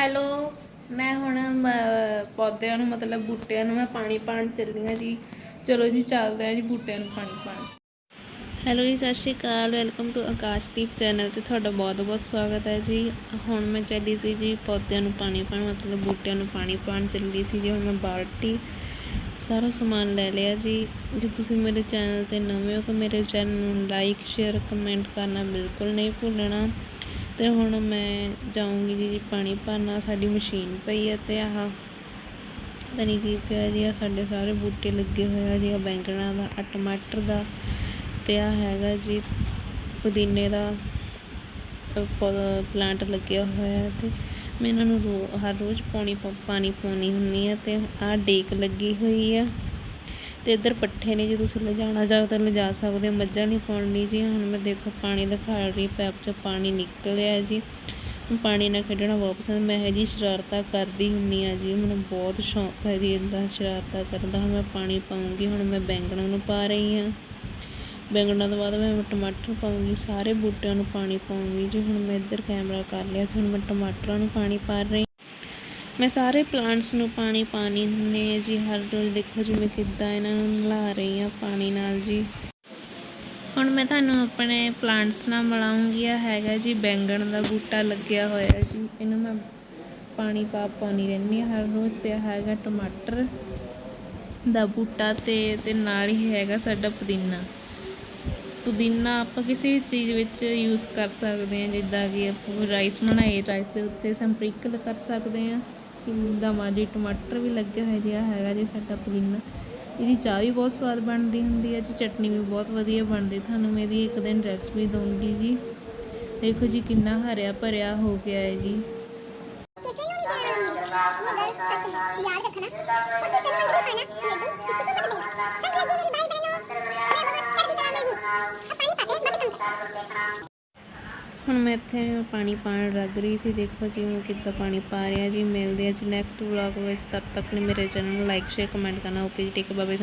Hello ਮੈਂ ਹੁਣ ਮ, ਪੌਦਿਆਂ ਨੂੰ ਮਤਲਬ ਬੂਟਿਆਂ ਨੂੰ ਮੈਂ ਪਾਣੀ ਪਾਣ ਚੱਲੀ ਹਾਂ ਜੀ। ਚਲੋ ਜੀ ਚੱਲਦੇ ਹਾਂ ਜੀ ਬੂਟਿਆਂ ਨੂੰ ਪਾਣੀ ਪਾਣ ਹੈਲੋ ਜੀ ਸਤਿ ਸ਼੍ਰੀ ਅਕਾਲ ਵੈਲਕਮ ਟੂ ਆਕਾਸ਼ਦੀਪ ਚੈਨਲ ਤੇ ਤੁਹਾਡਾ ਬਹੁਤ ਬਹੁਤ ਸਵਾਗਤ ਹੈ ਜੀ। ਹੁਣ ਮੈਂ ਚੱਲੀ ਸੀ ਜੀ ਪੌਦਿਆਂ ਨੂੰ ਪਾਣੀ ਪਾਣ ਮਤਲਬ ਬੂਟਿਆਂ ਨੂੰ ਪਾਣੀ ਪਾਣ ਚੱਲੀ ਸੀ ਜੀ। ਹੁਣ ਮੈਂ ਬਾਲਟੀ ਸਾਰਾ ਸਮਾਨ ਲੈ ਲਿਆ ਜੀ। ਜੇ ਤੁਸੀਂ ਮੇਰੇ ਚੈਨਲ ਤੇ ਨਵੇਂ ਹੋ ਤਾਂ ਮੇਰੇ ਚੈਨਲ ਨੂੰ ਲਾਈਕ ਸ਼ੇਅਰ ਕਮੈਂਟ ਕਰਨਾ ਬਿਲਕੁਲ ਨਹੀਂ ਭੁੱਲਣਾ। ਤੇ ਹੁਣ ਮੈਂ ਜਾਊਂਗੀ ਜੀ ਪਾਣੀ ਭਰਨਾ। ਸਾਡੀ ਮਸ਼ੀਨ ਪਈ ਹੈ ਤੇ ਆਹ ਪਤਾ ਨਹੀਂ ਕੀ ਪਿਆ ਜੀ ਆ ਸਾਡੇ ਸਾਰੇ ਬੂਟੇ ਲੱਗੇ ਹੋਏ ਆ ਜੀ ਆ ਬੈਂਗਣਾ ਦਾ ਆ ਟਮਾਟਰ ਦਾ ਤੇ ਆ ਹੈਗਾ ਜੀ ਪੁਦੀਨੇ ਦਾ ਪਲਾਂਟ ਲੱਗਿਆ ਹੋਇਆ ਹੈ ਤੇ ਮੈਂ ਇਹਨਾਂ ਨੂੰ ਰੋ, ਹਰ ਰੋਜ਼ ਪਾਣੀ ਪ- ਪਾਣੀ ਪਾਉਣੀ ਹੁੰਨੀ ਆ ਤੇ ਆ ਡੇਕ ਲੱਗੀ ਹੋਈ ਆ। ਅਤੇ ਇੱਧਰ ਪੱਠੇ ਨੇ ਜੇ ਤੁਸੀਂ ਲਿਜਾਣਾ ਚਾਹੋ ਤਾਂ ਲਿਜਾ ਸਕਦੇ ਹੋ। ਮੱਝਾਂ ਨਹੀਂ ਪਾਉਣੀ ਜੀ। ਹੁਣ ਮੈਂ ਦੇਖੋ ਪਾਣੀ ਦਿਖਾ ਰਹੀ, ਪੈਪ 'ਚ ਪਾਣੀ ਨਿਕਲ ਰਿਹਾ ਜੀ ਪਾਣੀ ਨਾਲ ਖੇਡਣਾ ਬਹੁਤ ਪਸੰਦ। ਮੈਂ ਇਹ ਜੀ ਸ਼ਰਾਰਤਾਂ ਕਰਦੀ ਹੁੰਨੀ ਆ ਜੀ। ਮੈਨੂੰ ਬਹੁਤ ਸ਼ੌਂਕ ਹੈ ਜੀ ਇੱਦਾਂ ਸ਼ਰਾਰਤਾਂ ਕਰਨ ਦਾ। ਹੁਣ ਮੈਂ ਪਾਣੀ ਪਾਉਂਗੀ, ਹੁਣ ਮੈਂ ਬੈਂਗਣਾਂ ਨੂੰ ਪਾ ਰਹੀ ਹਾਂ। ਬੈਂਗਣਾਂ ਤੋਂ ਬਾਅਦ ਮੈਂ ਟਮਾਟਰ ਪਾਉਂਗੀ, ਸਾਰੇ ਬੂਟਿਆਂ ਨੂੰ ਪਾਣੀ ਪਾਉਂਗੀ ਜੀ। ਹੁਣ ਮੈਂ ਇੱਧਰ ਕੈਮਰਾ ਕਰ ਲਿਆ ਸੀ। ਹੁਣ ਮੈਂ ਟਮਾਟਰਾਂ ਨੂੰ ਪਾਣੀ ਪਾ ਰਹੀ ਮੈਂ ਸਾਰੇ ਪਲਾਂਟਸ ਨੂੰ ਪਾਣੀ ਪਾਣੀ ਹੁੰਨੇ ਆ ਜੀ, ਹਰ ਰੋਜ਼ ਦੇਖੋ ਜੀ ਮੈਂ ਕਿੱਦਾਂ ਇਹਨਾਂ ਨੂੰ ਮਿਲਾ ਰਹੀ ਆ ਪਾਣੀ ਨਾਲ ਜੀ। ਹੁਣ ਮੈਂ ਤੁਹਾਨੂੰ ਆਪਣੇ ਪਲਾਂਟਸ ਨਾਲ ਮਿਲਾਉਂਗੀ ਆ ਹੈਗਾ ਜੀ ਬੈਂਗਣ ਦਾ ਬੂਟਾ ਲੱਗਿਆ ਹੋਇਆ ਜੀ। ਇਹਨੂੰ ਮੈਂ ਪਾਣੀ ਪਾ ਪਾਉਣੀ ਰਹਿੰਦੀ ਆ ਹਰ ਰੋਜ਼ ਤੇ ਹੈਗਾ ਟਮਾਟਰ ਦਾ ਬੂਟਾ ਤੇ ਤੇ ਨਾਲ ਹੀ ਹੈਗਾ ਸਾਡਾ ਪੁਦੀਨਾ। ਪੁਦੀਨਾ ਆਪਾਂ ਕਿਸੇ ਵੀ ਚੀਜ਼ ਵਿੱਚ ਯੂਜ਼ ਕਰ ਸਕਦੇ ਹਾਂ, ਜਿੱਦਾਂ ਕਿ ਆਪਾਂ ਰਾਈਸ ਬਣਾਏ ਰਾਈਸ ਦੇ ਉੱਤੇ ਸੰਪ੍ਰਿਕਲ ਕਰ ਸਕਦੇ ਹਾਂ। ਦਮਾ ਜੀ ਟਮਾਟਰ ਵੀ ਲੱਗਿਆ ਹੋਏ ਜਿਹਾ ਹੈਗਾ ਜੀ ਸਾਡਾ ਪੁਦੀਨਾ, ਇਹਦੀ ਚਾਹ ਵੀ ਬਹੁਤ ਸਵਾਦ ਬਣਦੀ ਹੁੰਦੀ ਹੈ ਜੀ, ਚਟਨੀ ਵੀ ਬਹੁਤ ਵਧੀਆ ਬਣਦੀ ਤੁਹਾਨੂੰ ਮੈਂ ਇਹਦੀ ਇੱਕ ਦਿਨ ਰੈਸਪੀ ਦਊਂਗੀ ਜੀ। ਦੇਖੋ ਜੀ, ਕਿੰਨਾ ਹਰਿਆ ਭਰਿਆ ਹੋ ਗਿਆ ਹੈ ਜੀ। ਹੁਣ ਮੈਂ ਇੱਥੇ ਪਾਣੀ ਪਾਣ ਲੱਗ ਰਹੀ ਸੀ। ਦੇਖੋ ਜੀ, ਹੁਣ ਕਿੱਦਾਂ ਪਾਣੀ ਪਾ ਰਿਹਾ ਜੀ। ਮਿਲਦੇ ਆ ਜੀ ਨੈਕਸਟ ਵਲੌਗ ਵਿੱਚ। ਤਦ ਤੱਕ ਲਈ ਮੇਰੇ ਚੈਨਲ ਨੂੰ ਲਾਈਕ ਸ਼ੇਅਰ ਕਮੈਂਟ ਕਰਨਾ। ਓਕੇ ਜੀ ਟੇਕ ਬਾਏ